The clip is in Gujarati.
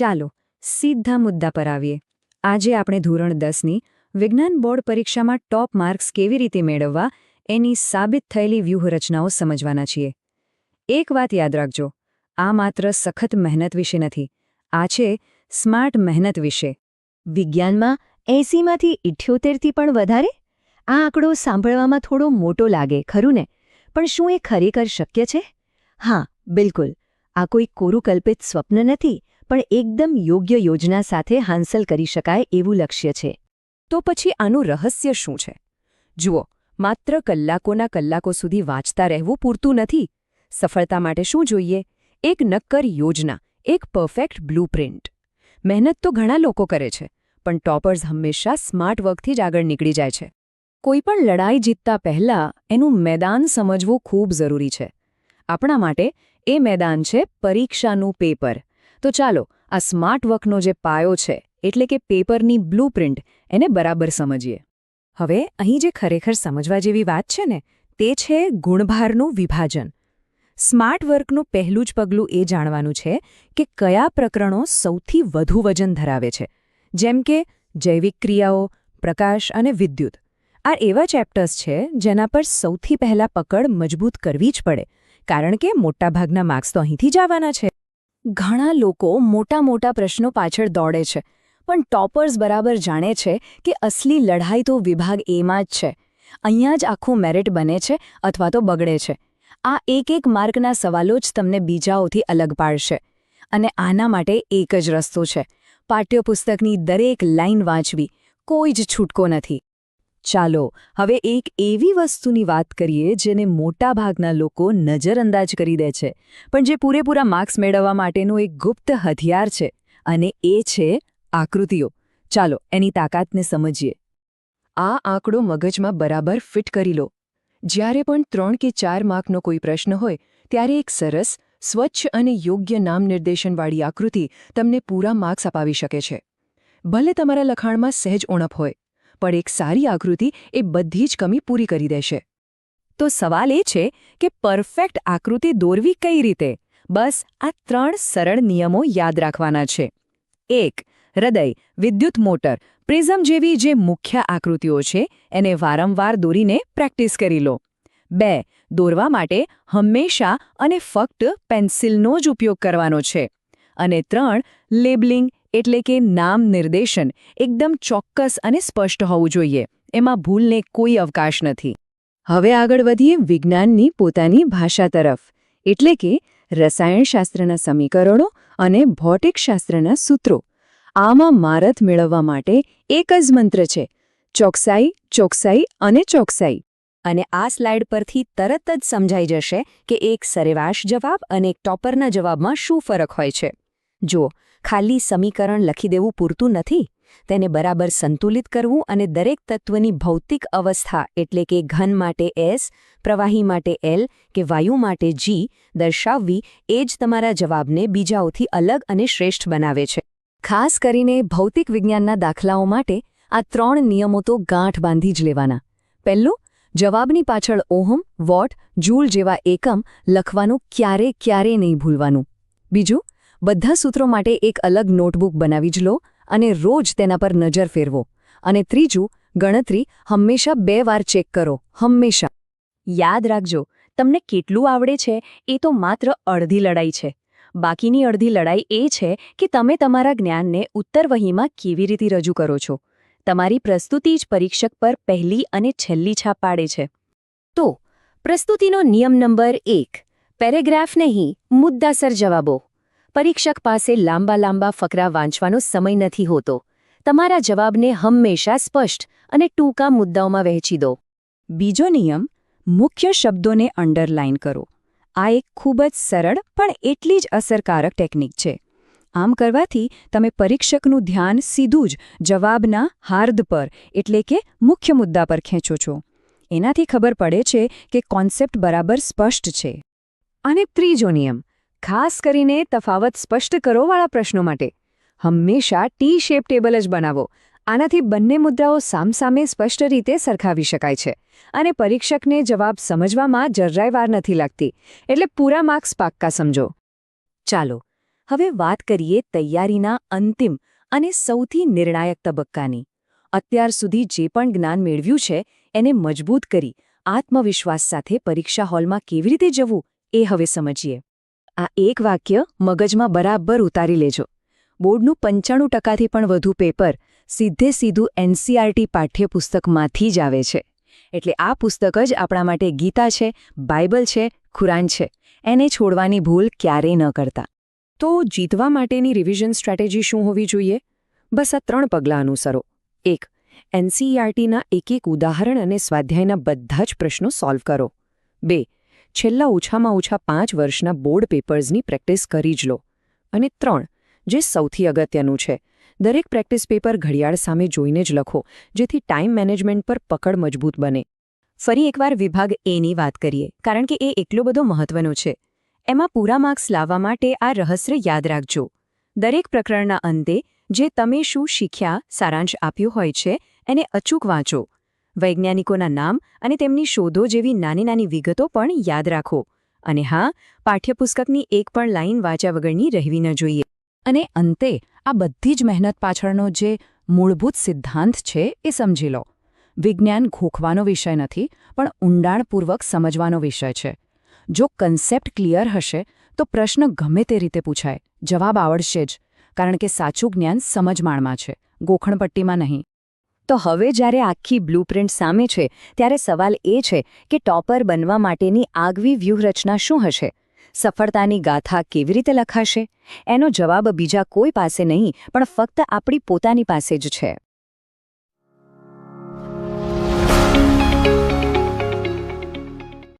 ચાલો, સીધા મુદ્દા પર આવીએ. આજે આપણે ધોરણ દસની વિજ્ઞાન બોર્ડ પરીક્ષામાં ટોપ માર્ક્સ કેવી રીતે મેળવવા એની સાબિત થયેલી વ્યૂહરચનાઓ સમજવાના છીએ. એક વાત યાદ રાખજો, આ માત્ર સખત મહેનત વિશે નથી, આ છે સ્માર્ટ મહેનત વિશે. વિજ્ઞાનમાં એંસીમાંથી ઇઠ્યોતેરથી પણ વધારે? આ આંકડો સાંભળવામાં થોડો મોટો લાગે, ખરું ને? પણ શું એ ખરેખર શક્ય છે? હા, બિલકુલ. આ કોઈ કોરુકલ્પિત સ્વપ્ન નથી પણ એકદમ યોગ્ય યોજના સાથે હાંસલ કરી શકાય એવું લક્ષ્ય છે. તો પછી આનું રહસ્ય શું છે? જુઓ, માત્ર કલાકોના કલાકો સુધી વાંચતા રહેવું પૂરતું નથી. સફળતા માટે શું જોઈએ? એક નક્કર યોજના, એક પરફેક્ટ બ્લુપ્રિન્ટ. મહેનત તો ઘણા લોકો કરે છે, પણ ટોપર્સ હંમેશા સ્માર્ટ વર્કથી જ આગળ નીકળી જાય છે. કોઈપણ લડાઈ જીતતા પહેલા એનું મેદાન સમજવું ખૂબ જરૂરી છે. આપણા માટે એ મેદાન છે પરીક્ષાનું પેપર. તો ચાલો, આ સ્માર્ટ વર્કનો જે પાયો છે, એટલે કે પેપરની બ્લુપ્રિન્ટ, એને બરાબર સમજીએ. હવે, અહીં જે ખરેખર સમજવા જેવી વાત છે ને, તે છે ગુણભારનું વિભાજન. સ્માર્ટ વર્કનું પહેલું જ પગલું એ જાણવાનું છે કે કયા પ્રકરણો સૌથી વધુ વજન ધરાવે છે. જેમ કે, જૈવિક ક્રિયાઓ, પ્રકાશ અને વિદ્યુત. આ એવા ચેપ્ટર્સ છે જેના પર સૌથી પહેલા પકડ મજબૂત કરવી જ પડે, કારણ કે મોટાભાગના માર્ક્સ તો અહીંથી જ આવવાના છે. ઘણા લોકો મોટા મોટા પ્રશ્નો પાછળ દોડે છે, પણ ટોપર્સ બરાબર જાણે છે કે અસલી લડાઈ તો વિભાગ એમાં જ છે. અહીંયા જ આખું મેરિટ બને છે અથવા તો બગડે છે. આ એક એક માર્કના સવાલો જ તમને બીજાઓથી અલગ પાડશે. અને આના માટે એક જ રસ્તો છે. પાઠ્યપુસ્તકની દરેક લાઇન વાંચવી. કોઈ જ છૂટકો નથી. ચાલો, હવે એક એવી વસ્તુની વાત કરીએ જેને મોટાભાગના લોકો નજરઅંદાજ કરી દે છે, પણ જે પૂરેપૂરા માર્ક્સ મેળવવા માટેનું એક ગુપ્ત હથિયાર છે અને એ છે આકૃતિઓ. ચાલો, એની તાકાતને સમજીએ. આ આંકડો મગજમાં બરાબર ફિટ કરી લો. જ્યારે પણ ત્રણ કે ચાર માર્કનો કોઈ પ્રશ્ન હોય, ત્યારે એક સરસ, સ્વચ્છ અને યોગ્ય નામ નિર્દેશનવાળી આકૃતિ તમને પૂરા માર્ક્સ અપાવી શકે છે. ભલે તમારા લખાણમાં સહેજ ઉણપ હોય. પણ એક સારી આકૃતિ એ બધી જ કમી પૂરી કરી દેશે. તો સવાલ એ છે કે પરફેક્ટ આકૃતિ દોરવી કઈ રીતે? બસ આ ત્રણ સરળ નિયમો યાદ રાખવાના છે. એક, હૃદય, વિદ્યુત મોટર, પ્રિઝમ જેવી જે મુખ્ય આકૃતિઓ છે, એને વારંવાર દોરીને પ્રેક્ટિસ કરી લો. બે, દોરવા માટે હંમેશા અને ફક્ત પેન્સિલનો જ ઉપયોગ કરવાનો છે. અને ત્રણ, લેબલિંગ એટલે કે નામ નિર્દેશન એકદમ ચોક્કસ અને સ્પષ્ટ હોવું જોઈએ. એમાં ભૂલને કોઈ અવકાશ નથી. હવે આગળ વધીએ વિજ્ઞાનની પોતાની ભાષા તરફ. એટલે કે રસાયણશાસ્ત્રના સમીકરણો અને ભૌતિકશાસ્ત્રના સૂત્રો. આમાં મારત મેળવવા માટે એક જ મંત્ર છે, ચોકસાઈ ચોકસાઈ અને ચોકસાઈ. અને આ સ્લાઇડ પરથી તરત જ સમજાઈ જશે કે એક સરેવાશ જવાબ અને એક ટોપરના જવાબમાં શું ફરક હોય છે. જો ખાલી સમીકરણ લખી દેવું પૂરતું નથી. તેને બરાબર સંતુલિત કરવું અને દરેક તત્વની ભૌતિક અવસ્થા એટલે કે ઘન માટે એસ, પ્રવાહી માટે એલ કે વાયુ માટે જી દર્શાવવી એ જ તમારા જવાબને બીજાઓથી અલગ અને શ્રેષ્ઠ બનાવે છે. ખાસ કરીને ભૌતિક વિજ્ઞાનના દાખલાઓ માટે આ ત્રણ નિયમો તો ગાંઠ બાંધી જ લેવાના. પહેલું, જવાબની પાછળ ઓહમ, વોટ, જૂલ જેવા એકમ લખવાનું ક્યારે ક્યારે નહીં ભૂલવાનું. બીજું બધા સૂત્રો માટે એક અલગ નોટબુક બનાવી જ લો અને રોજ તેના પર નજર ફેરવો. અને ત્રીજું, ગણતરી હંમેશા બે વાર ચેક કરો. હંમેશા. યાદ રાખજો, તમને કેટલું આવડે છે, એ તો માત્ર અડધી લડાઈ છે. બાકીની અડધી લડાઈ એ છે કે તમે તમારા જ્ઞાનને ઉત્તરવહીમાં કેવી રીતે રજૂ કરો છો. તમારી પ્રસ્તુતિ જ પરીક્ષક પર પહેલી અને છેલ્લી છાપ પાડે છે. તો, પ્રસ્તુતિનો નિયમ નંબર એક, પેરેગ્રાફ નહીં, મુદ્દાસર જવાબો. પરીક્ષક પાસે લાંબા લાંબા ફકરા વાંચવાનો સમય નથી હોતો. તમારા જવાબને હંમેશા સ્પષ્ટ અને ટૂંકા મુદ્દાઓમાં વહેંચી દો. બીજો નિયમ, મુખ્ય શબ્દોને અંડરલાઇન કરો. આ એક ખૂબ જ સરળ પણ એટલી જ અસરકારક ટેકનિક છે. આમ કરવાથી તમે પરીક્ષકનું ધ્યાન સીધું જ જવાબના હાર્દ પર, એટલે કે મુખ્ય મુદ્દા પર ખેંચો છો. એનાથી ખબર પડે છે કે કોન્સેપ્ટ બરાબર સ્પષ્ટ છે. અને ત્રીજો નિયમ ખાસ કરીને તફાવત સ્પષ્ટ કરોવાળા પ્રશ્નો માટે. હંમેશા ટી શેપ ટેબલ જ બનાવો. આનાથી બંને મુદ્દાઓ સામસામે સ્પષ્ટ રીતે સરખાવી શકાય છે. અને પરીક્ષકને જવાબ સમજવામાં જરાય વાર નથી લાગતી. એટલે પૂરા માર્ક્સ પાક્કા સમજો. ચાલો, હવે વાત કરીએ તૈયારીના અંતિમ અને સૌથી નિર્ણાયક તબક્કાની. અત્યાર સુધી જે પણ જ્ઞાન મેળવ્યું છે, એને મજબૂત કરી આત્મવિશ્વાસ સાથે પરીક્ષા હોલમાં કેવી રીતે જવું, એ હવે સમજીએ. આ એક વાક્ય મગજમાં બરાબર ઉતારી લેજો. બોર્ડનું પંચાણું ટકાથી પણ વધુ પેપર સીધે સીધું એનસીઆરટી પાઠ્યપુસ્તકમાંથી જ આવે છે. એટલે આ પુસ્તક જ આપણા માટે ગીતા છે, બાઇબલ છે, ખુરાન છે. એને છોડવાની ભૂલ ક્યારેય ન કરતા. તો જીતવા માટેની રિવિઝન સ્ટ્રેટેજી શું હોવી જોઈએ? બસ આ ત્રણ પગલાં અનુસરો. એક એનસીઈઆરટીના એક એક ઉદાહરણ અને સ્વાધ્યાયના બધા જ પ્રશ્નો સોલ્વ કરો. બે છેલ્લા ઓછામાં ઓછા પાંચ વર્ષના બોર્ડ પેપર્સની પ્રેક્ટિસ કરી જ લો. અને ત્રણ, જે સૌથી અગત્યનું છે, દરેક પ્રેક્ટિસ પેપર ઘડિયાળ સામે જોઈને જ લખો, જેથી ટાઈમ મેનેજમેન્ટ પર પકડ મજબૂત બને. ફરી એકવાર વિભાગ એની વાત કરીએ, કારણ કે એ એટલો બધો મહત્વનો છે. એમાં પૂરા માર્ક્સ લાવવા માટે આ રહસ્ય યાદ રાખજો. દરેક પ્રકરણના અંતે, જે તમે શું શીખ્યા, સારાંશ આપ્યો હોય છે, એને અચૂક વાંચો. વૈજ્ઞાનિકોના નામ અને તેમની શોધો જેવી નાની નાની વિગતો પણ યાદ રાખો. અને હા, પાઠ્યપુસ્તકની એક પણ લાઈન વાંચ્યા વગરની રહેવી ન જોઈએ. અને અંતે, આ બધી જ મહેનત પાછળનો જે મૂળભૂત સિદ્ધાંત છે એ સમજી લો. વિજ્ઞાન ઘોખવાનો વિષય નથી, પણ ઊંડાણપૂર્વક સમજવાનો વિષય છે. જો કન્સેપ્ટ ક્લિયર હશે, તો પ્રશ્ન ગમે તે રીતે પૂછાય. જવાબ આવડશે જ, કારણ કે સાચું જ્ઞાન સમજમાણમાં છે. ગોખણપટ્ટીમાં નહીં. તો હવે જ્યારે આખી બ્લુપ્રિન્ટ સામે છે, ત્યારે સવાલ એ છે કે ટોપર બનવા માટેની આગવી વ્યૂહરચના શું હશે? સફળતાની ગાથા કેવી રીતે લખાશે? એનો જવાબ બીજા કોઈ પાસે નહીં, પણ ફક્ત આપણી પોતાની પાસે જ છે.